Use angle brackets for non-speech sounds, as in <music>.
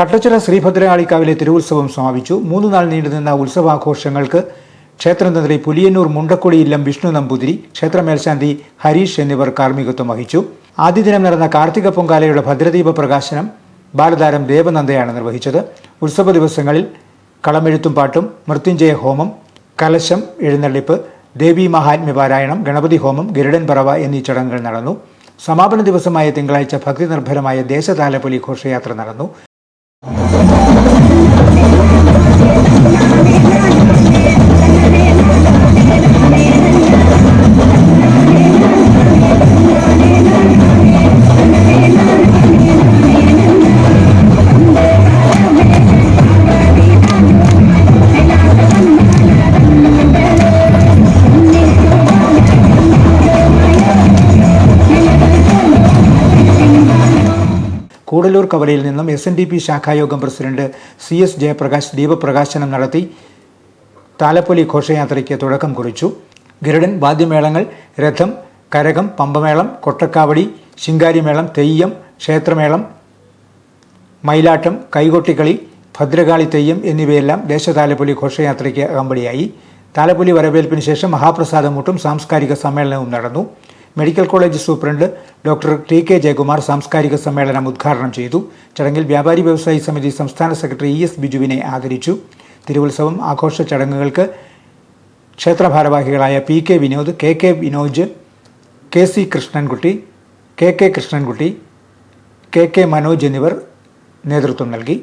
കട്ടച്ചിറ ശ്രീഭദ്രകാളിക്കാവിലെ തിരുവുത്സവം സമാപിച്ചു. മൂന്ന് നാൾ നീണ്ടുനിന്ന ഉത്സവാഘോഷങ്ങൾക്ക് ക്ഷേത്രതന്ത്രി പുലിയന്നൂർ മുണ്ടക്കൊടി ഇല്ലം വിഷ്ണു നമ്പൂതിരി ക്ഷേത്ര മേൽശാന്തി ഹരീഷ് എന്നിവർ കാർമ്മികത്വം വഹിച്ചു. ആദ്യ ദിനം നടന്ന കാർത്തിക പൊങ്കാലയുടെ ഭദ്രദീപ പ്രകാശനം ബാലതാരം ദേവനന്ദയാണ് നിർവഹിച്ചത്. ഉത്സവ ദിവസങ്ങളിൽ കളമെഴുത്തും പാട്ടും മൃത്യുഞ്ജയ ഹോമം കലശം എഴുന്നള്ളിപ്പ് ദേവി മഹാത്മ്യ പാരായണം ഗണപതി ഹോമം ഗരുഡൻ പറവ എന്നീ ചടങ്ങുകൾ നടന്നു. സമാപന ദിവസമായ തിങ്കളാഴ്ച ഭക്തി നിർഭരമായ ദേശതാലപ്പൊലി ഘോഷയാത്ര നടന്നു. you <laughs> കൂടലൂർ കവലയിൽ നിന്നും എസ് എൻ ഡി പി ശാഖായോഗം പ്രസിഡന്റ് സി എസ് ജയപ്രകാശ് ദീപപ്രകാശനം നടത്തി താലപ്പൊലി ഘോഷയാത്രയ്ക്ക് തുടക്കം കുറിച്ചു. ഗരുഡൻ വാദ്യമേളങ്ങൾ രഥം കരകം പമ്പമേളം കൊട്ടക്കാവടി ശിങ്കാരിമേളം തെയ്യം ക്ഷേത്രമേളം മയിലാട്ടം കൈകൊട്ടിക്കളി ഭദ്രകാളി തെയ്യം എന്നിവയെല്ലാം ദേശതാലപ്പൊലി ഘോഷയാത്രയ്ക്ക് അകമ്പടിയായി. താലപ്പൊലി വരവേൽപ്പിന് ശേഷം മഹാപ്രസാദമൂട്ടും സാംസ്കാരിക സമ്മേളനവും നടന്നു. Medical college superintendent doctor T K Jayakumar സാംസ്കാരിക സമ്മേളനം ഉദ്ഘാടനം ചെയ്തു. ചടങ്ങിൽ വ്യാപാരി വ്യവസായി സമിതി സംസ്ഥാന സെക്രട്ടറി ഇ എസ് ബിജുവിനെ ആദരിച്ചു. തിരുവുത്സവം ആഘോഷ ചടങ്ങുകൾക്ക് ക്ഷേത്ര ഭാരവാഹികളായ P K Vinod K K Vinoj K C Krishnankutty K K Krishnankutty K K Manoj എന്നിവർ നേതൃത്വം നൽകി.